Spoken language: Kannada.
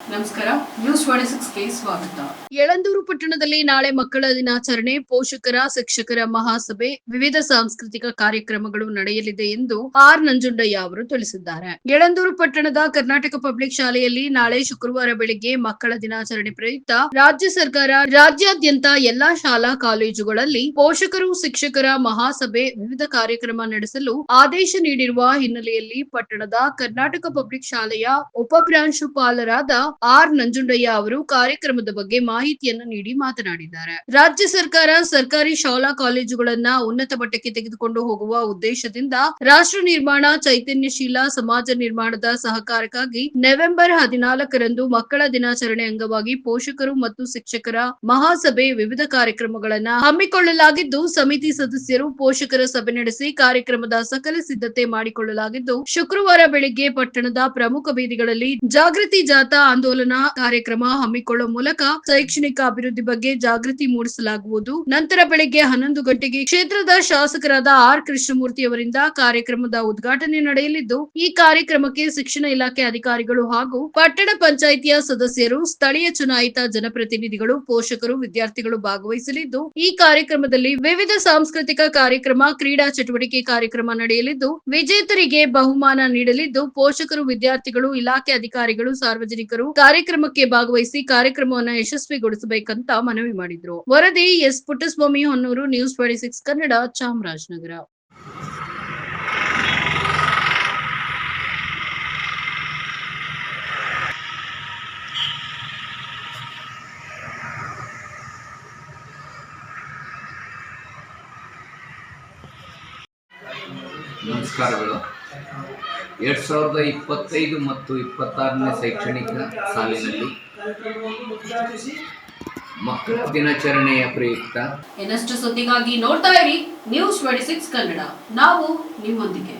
ನಮಸ್ಕಾರ ನ್ಯೂಸ್ ಯಳಂದೂರು ಪಟ್ಟಣದಲ್ಲಿ ನಾಳೆ ಮಕ್ಕಳ ದಿನಾಚರಣೆ, ಪೋಷಕರ, ಶಿಕ್ಷಕರ ಮಹಾಸಭೆ, ವಿವಿಧ ಸಾಂಸ್ಕೃತಿಕ ಕಾರ್ಯಕ್ರಮಗಳು ನಡೆಯಲಿದೆ ಎಂದು ಆರ್ ನಂಜುಂಡಯ್ಯ ಅವರು ತಿಳಿಸಿದ್ದಾರೆ. ಯಳಂದೂರು ಪಟ್ಟಣದ ಕರ್ನಾಟಕ ಪಬ್ಲಿಕ್ ಶಾಲೆಯಲ್ಲಿ ನಾಳೆ ಶುಕ್ರವಾರ ಬೆಳಿಗ್ಗೆ ಮಕ್ಕಳ ದಿನಾಚರಣೆ ಪ್ರಯುಕ್ತ ರಾಜ್ಯ ಸರ್ಕಾರ ರಾಜ್ಯಾದ್ಯಂತ ಎಲ್ಲಾ ಶಾಲಾ ಕಾಲೇಜುಗಳಲ್ಲಿ ಪೋಷಕರು, ಶಿಕ್ಷಕರ ಮಹಾಸಭೆ ವಿವಿಧ ಕಾರ್ಯಕ್ರಮ ನಡೆಸಲು ಆದೇಶ ನೀಡಿರುವ ಹಿನ್ನೆಲೆಯಲ್ಲಿ ಪಟ್ಟಣದ ಕರ್ನಾಟಕ ಪಬ್ಲಿಕ್ ಶಾಲೆಯ ಉಪಪ್ರಾಂಶುಪಾಲರಾದ ಆರ್ ನಂಜುಂಡಯ್ಯ ಅವರು ಕಾರ್ಯಕ್ರಮದ ಬಗ್ಗೆ ಮಾಹಿತಿಯನ್ನು ನೀಡಿ ಮಾತನಾಡಿದ್ದಾರೆ. ರಾಜ್ಯ ಸರ್ಕಾರ ಸರ್ಕಾರಿ ಶಾಲಾ ಕಾಲೇಜುಗಳನ್ನ ಉನ್ನತ ಮಟ್ಟಕ್ಕೆ ತೆಗೆದುಕೊಂಡು ಹೋಗುವ ಉದ್ದೇಶದಿಂದ ರಾಷ್ಟ್ರ ನಿರ್ಮಾಣ, ಚೈತನ್ಯಶೀಲ, ಸಮಾಜ ನಿರ್ಮಾಣದ ಸಹಕಾರಕ್ಕಾಗಿ ನವೆಂಬರ್ ಹದಿನಾಲ್ಕರಂದು ಮಕ್ಕಳ ದಿನಾಚರಣೆ ಅಂಗವಾಗಿ ಪೋಷಕರು ಮತ್ತು ಶಿಕ್ಷಕರ ಮಹಾಸಭೆ ವಿವಿಧ ಕಾರ್ಯಕ್ರಮಗಳನ್ನ ಹಮ್ಮಿಕೊಳ್ಳಲಾಗಿದ್ದು, ಸಮಿತಿ ಸದಸ್ಯರು ಪೋಷಕರ ಸಭೆ ನಡೆಸಿ ಕಾರ್ಯಕ್ರಮದ ಸಕಲ ಸಿದ್ಧತೆ ಮಾಡಿಕೊಳ್ಳಲಾಗಿದ್ದು, ಶುಕ್ರವಾರ ಬೆಳಿಗ್ಗೆ ಪಟ್ಟಣದ ಪ್ರಮುಖ ಬೀದಿಗಳಲ್ಲಿ ಜಾಗೃತಿ ಜಾಥಾ ಆಂದೋಲನ ಕಾರ್ಯಕ್ರಮ ಹಮ್ಮಿಕೊಳ್ಳುವ ಮೂಲಕ ಶೈಕ್ಷಣಿಕ ಅಭಿವೃದ್ಧಿ ಬಗ್ಗೆ ಜಾಗೃತಿ ಮೂಡಿಸಲಾಗುವುದು. ನಂತರ ಬೆಳಿಗ್ಗೆ ಹನ್ನೊಂದು ಗಂಟೆಗೆ ಕ್ಷೇತ್ರದ ಶಾಸಕರಾದ ಆರ್ ಕೃಷ್ಣಮೂರ್ತಿ ಅವರಿಂದ ಕಾರ್ಯಕ್ರಮದ ಉದ್ಘಾಟನೆ ನಡೆಯಲಿದ್ದು, ಈ ಕಾರ್ಯಕ್ರಮಕ್ಕೆ ಶಿಕ್ಷಣ ಇಲಾಖೆ ಅಧಿಕಾರಿಗಳು ಹಾಗೂ ಪಟ್ಟಣ ಪಂಚಾಯಿತಿಯ ಸದಸ್ಯರು, ಸ್ಥಳೀಯ ಚುನಾಯಿತ ಜನಪ್ರತಿನಿಧಿಗಳು, ಪೋಷಕರು, ವಿದ್ಯಾರ್ಥಿಗಳು ಭಾಗವಹಿಸಲಿದ್ದು, ಈ ಕಾರ್ಯಕ್ರಮದಲ್ಲಿ ವಿವಿಧ ಸಾಂಸ್ಕೃತಿಕ ಕಾರ್ಯಕ್ರಮ, ಕ್ರೀಡಾ ಚಟುವಟಿಕೆ ಕಾರ್ಯಕ್ರಮ ನಡೆಯಲಿದ್ದು, ವಿಜೇತರಿಗೆ ಬಹುಮಾನ ನೀಡಲಿದ್ದು, ಪೋಷಕರು, ವಿದ್ಯಾರ್ಥಿಗಳು, ಇಲಾಖೆ ಅಧಿಕಾರಿಗಳು, ಸಾರ್ವಜನಿಕರು ಕಾರ್ಯಕ್ರಮಕ್ಕೆ ಭಾಗವಹಿಸಿ ಕಾರ್ಯಕ್ರಮವನ್ನು ಯಶಸ್ವಿಗೊಳಿಸಬೇಕಂತ ಮನವಿ ಮಾಡಿದ್ರು. ವರದಿ S Puttaswamy Honnur news twenty six Kannada, Chamarajanagar. ನಮಸ್ಕಾರಗಳು. ಎರಡು ಸಾವಿರದ ಇಪ್ಪತ್ತೈದು ಮತ್ತು ಇಪ್ಪತ್ತಾರನೇ ಶೈಕ್ಷಣಿಕ ಸಾಲಿನಲ್ಲಿ ಮಕ್ಕಳ ದಿನಾಚರಣೆಯ ಪ್ರಯುಕ್ತ ಇನ್ನಷ್ಟು ಸುದ್ದಿಗಾಗಿ ನೋಡ್ತಾ ಇರಿ ನ್ಯೂಸ್ ಟ್ವೆಂಟಿ ಸಿಕ್ಸ್ ಕನ್ನಡ. ನಾವು ನಿಮ್ಮೊಂದಿಗೆ.